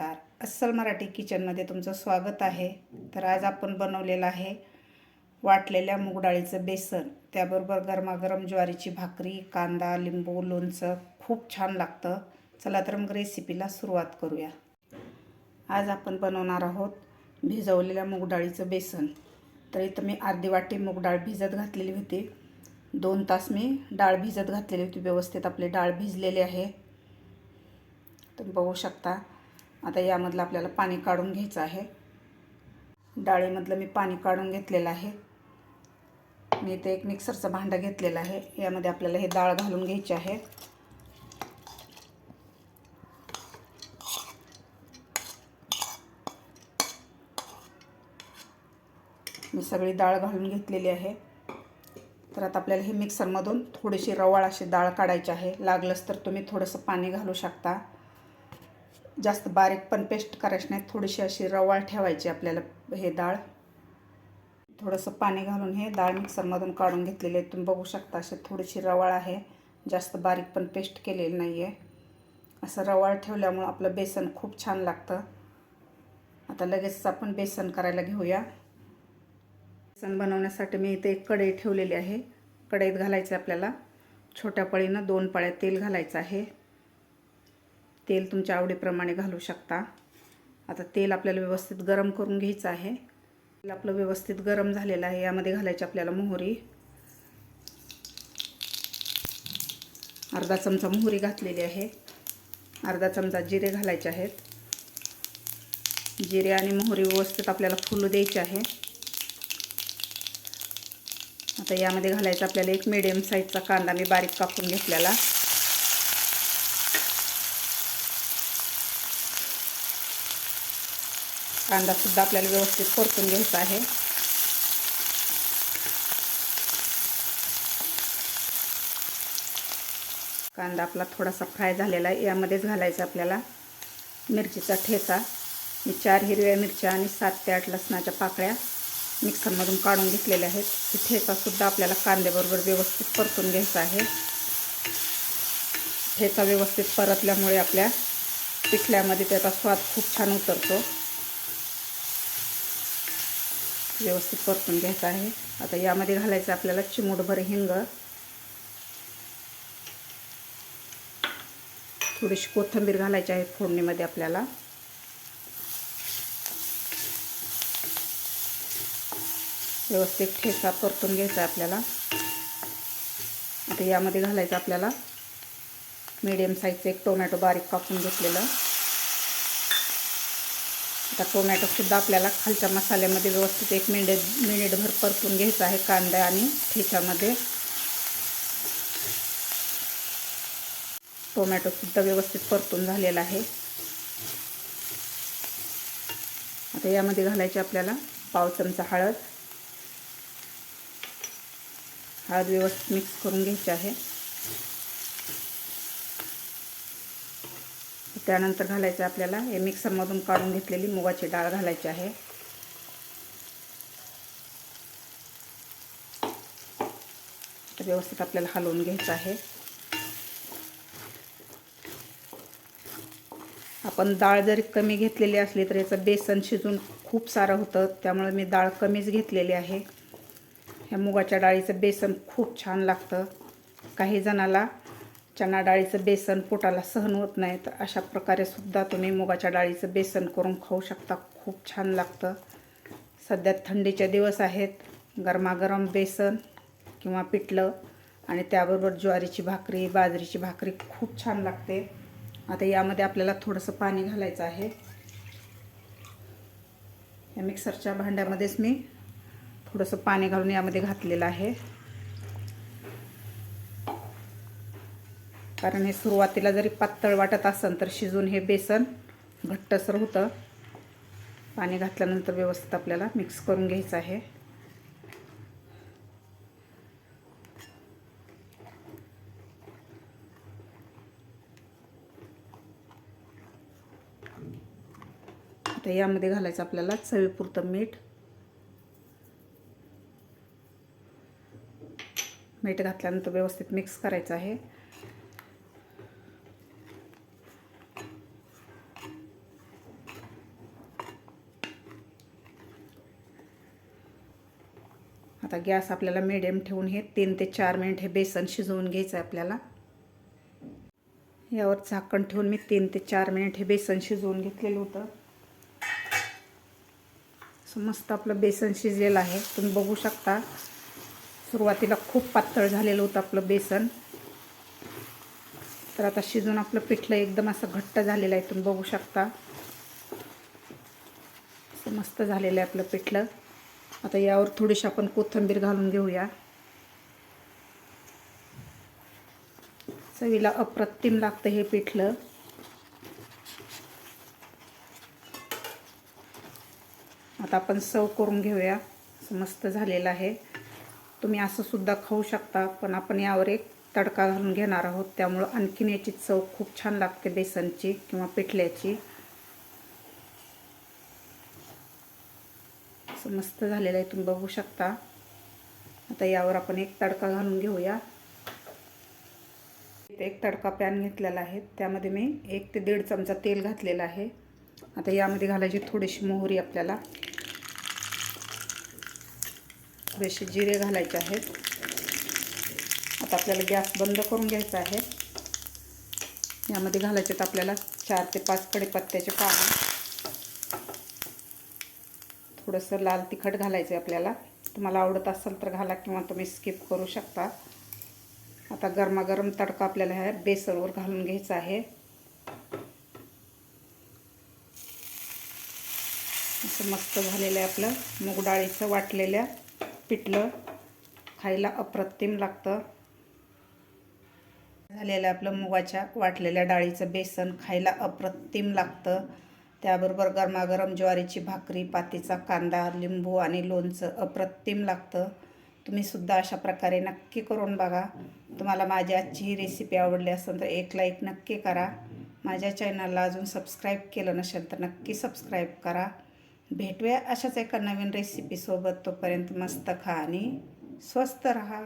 नमस्कार. अस्सल मराठी किचनमध्ये तुमचं स्वागत आहे. तर आज आपण बनवलेलं आहे वाटलेल्या मुगडाळीचं बेसन. त्याबरोबर गरमागरम ज्वारीची भाकरी कांदा लिंबू लोणचं खूप छान लागतं. चला तर मग रेसिपीला सुरुवात करूया. आज आपण बनवणार आहोत भिजवलेल्या मूग डाळीचं बेसन. तर इथं मी अर्धी वाटी मूग डाळ भिजत घातलेली होती. दोन तास मी डाळ भिजत घातलेली होती. व्यवस्थित आपली डाळ भिजलेली आहे. तुम्ही बघू शकता. आता यामधलं आपल्याला पाणी काढून घ्यायचं आहे. डाळीमधलं मी पाणी काढून घेतलेलं आहे. मी इथे एक मिक्सरचं भांडं घेतलेलं आहे. यामध्ये आपल्याला हे डाळ घालून घ्यायची आहे. मी सगळी डाळ घालून घेतलेली आहे. तर आता आपल्याला हे मिक्सरमधून थोडीशी रवाळ अशी डाळ काढायची आहे. लागलंच तर तुम्ही थोडंसं पाणी घालू शकता. जास्त बारीक पण पेस्ट करायची नाही थोडीशी अशी रवाळ ठेवायची आपल्याला हे डाळ. थोडंसं पाणी घालून हे डाळ मिक्सरमधून काढून घेतलेली आहे तुम्ही बघू शकता अशी थोडीशी रवाळ आहे. जास्त बारीक पण पेस्ट केलेली नाही आहे असं रवाळ ठेवल्यामुळं आपलं बेसन खूप छान लागतं. आता लगेच आपण बेसन करायला घेऊया. बेसन बनवण्यासाठी मी इथे एक कढई ठेवलेली आहे. कढईत घालायचं आपल्याला. छोट्या पळीनं दोन पळ्या तेल घालायचं आहे. तेल तुमच्या आवडीप्रमाणे घालू शकता. आता तेल आपल्याला व्यवस्थित गरम करून घ्यायचं आहे. तेल आपलं व्यवस्थित गरम झालेलं आहे. यामध्ये घालायची आपल्याला मोहरी. अर्धा चमचा मोहरी घातलेली आहे. अर्धा चमचा जिरे घालायचे आहेत. जिरे आणि मोहरी व्यवस्थित आपल्याला फुलू द्यायचे आहे. आता यामध्ये घालायचा आपल्याला एक मिडियम साईजचा कांदा मी बारीक कापून घेतलेला. कांदासुद्धा आपल्याला व्यवस्थित परतून घ्यायचा आहे. कांदा आपला थोडासा फ्राय झालेला आहे. यामध्येच घालायचा आपल्याला मिरचीचा ठेचा. मी चार हिरव्या मिरच्या आणि सात ते आठ लसणाच्या पाकळ्या मिक्सरमधून काढून घेतलेल्या आहेत. ते ठेचासुद्धा आपल्याला कांद्याबरोबर व्यवस्थित परतून घ्यायचा आहे. ठेचा व्यवस्थित परतल्यामुळे आपल्या पिठल्यामध्ये त्याचा स्वाद खूप छान उतरतो. व्यवस्थित परतून घ्यायचं आहे. आता यामध्ये घालायचं आपल्याला चिमूटभर हिंग. थोडीशी कोथिंबीर घालायची आहे फोडणीमध्ये आपल्याला. व्यवस्थित ठेचा परतून घ्यायचा आपल्याला. आता यामध्ये घालायचं आपल्याला. मीडियम साईजचं एक टोमॅटो बारीक कापून घेतलेलं. आता टोमॅटोसुद्धा आपल्याला खालच्या मसाल्यामध्ये व्यवस्थित एक मिनिट मिनिटभर परतून घ्यायचं आहे कांदा आणि ठेच्यामध्ये टोमॅटोसुद्धा व्यवस्थित परतून झालेला आहे. आता यामध्ये घालायची आपल्याला पाव चमचा हळद. हळद व्यवस्थित मिक्स करून घ्यायची आहे. त्यानंतर घालायचं आपल्याला. हे मिक्सरमधून काढून घेतलेली मुगाची डाळ घालायची आहे. व्यवस्थित आपल्याला हलवून घ्यायचं आहे. आपण डाळ जरी कमी घेतलेली असली तर याचं बेसन शिजून खूप सारं होतं त्यामुळे मी डाळ कमीच घेतलेली आहे. ह्या मुगाच्या डाळीचं बेसन खूप छान लागतं. काही जणाला चणा डाळीचं बेसन पोटाला सहन होत नाही तर अशा प्रकारे सुद्धा तुम्ही मुगाच्या डाळीचं बेसन करून खाऊ शकता. खूप छान लागतं. सध्या थंडीचे दिवस आहेत. गरमागरम बेसन किंवा पिठलं आणि त्याबरोबर ज्वारीची भाकरी बाजरीची भाकरी खूप छान लागते. आता यामध्ये आपल्याला थोडंसं पाणी घालायचं आहे. या मिक्सरच्या भांड्यामध्येच मी थोडंसं पाणी घालून यामध्ये घातलेलं आहे. कारण हे सुरुवातीला जरी पातळ वाटत असेल तर शिजून हे बेसन घट्टसर होतं. पाणी घातल्यानंतर व्यवस्थित आपल्याला मिक्स करून घ्यायचं आहे. आता यामध्ये घालायचं आपल्याला चवीपुरतं मीठ. मीठ घातल्यानंतर व्यवस्थित मिक्स करायचं आहे. आता गॅस आपल्याला मिडियम ठेवून हे तीन ते चार मिनिट हे बेसन शिजवून घ्यायचं आहे आपल्याला. यावर झाकण ठेवून मी तीन ते चार मिनिट हे बेसन शिजवून घेतलेलं होतं. मस्त आपलं बेसन शिजलेलं आहे. तुम्ही बघू शकता सुरुवातीला खूप पातळ झालेलं होतं आपलं बेसन. तर आता शिजून आपलं पिठलं एकदम असं घट्ट झालेलं आहे तुम्ही बघू शकता. मस्त झालेलं आहे आपलं पिठलं. आता यावर थोडीशी आपण कोथिंबीर घालून घेऊया. चवीला अप्रतिम लागतं हे पिठलं. आता आपण सव करून घेऊया. मस्त झालेलं आहे. तुम्ही असं सुद्धा खाऊ शकता पण आपण यावर एक तडका घालून घेणार आहोत. त्यामुळं आणखीन याची चव खूप छान लागते बेसनची किंवा पिठल्याची. असं मस्त झालेलं आहे तुम्ही बघू शकता. आता यावर आपण एक तडका घालून घेऊया. इथे एक तडका पॅन घेतलेला आहे. त्यामध्ये मी एक ते दीड चमचा तेल घातलेलं आहे. आता यामध्ये घालायची थोडीशी मोहरी आपल्याला. थोडेसे जिरे घालायचे आहेत. आता आपल्याला गॅस बंद करून घ्यायचा आहे. यामध्ये घालायचे आहेत आपल्याला चार ते पाच कडेपत्त्याचे पानं. थोडंसं लाल तिखट घालायचं आहे आपल्याला. तुम्हाला आवडत असेल तर घाला किंवा तुम्ही स्किप करू शकता. आता गरमागरम तडका आपल्याला ह्या बेसनवर घालून घ्यायचा आहे. असं मस्त झालेलं आहे आपलं मूग डाळीचं वाटलेल्या पिठलं. खायला अप्रतिम लागतं. झालेलं आपलं मुगाच्या वाटलेल्या डाळीचं बेसन खायला अप्रतिम लागतं. त्याबरोबर गरमागरम ज्वारीची भाकरी पातीचा कांदा लिंबू आणि लोणचं अप्रतिम लागतं. तुम्हीसुद्धा अशा प्रकारे नक्की करून बघा. तुम्हाला माझी आजची ही रेसिपी आवडली असेल तर एक लाईक नक्की करा. माझ्या चॅनलला अजून सबस्क्राईब केलं नसेल तर नक्की सबस्क्राईब करा. भेटूया अशाच एका नवीन रेसिपीसोबत तोपर्यंत मस्त खा आणि स्वस्त रहा.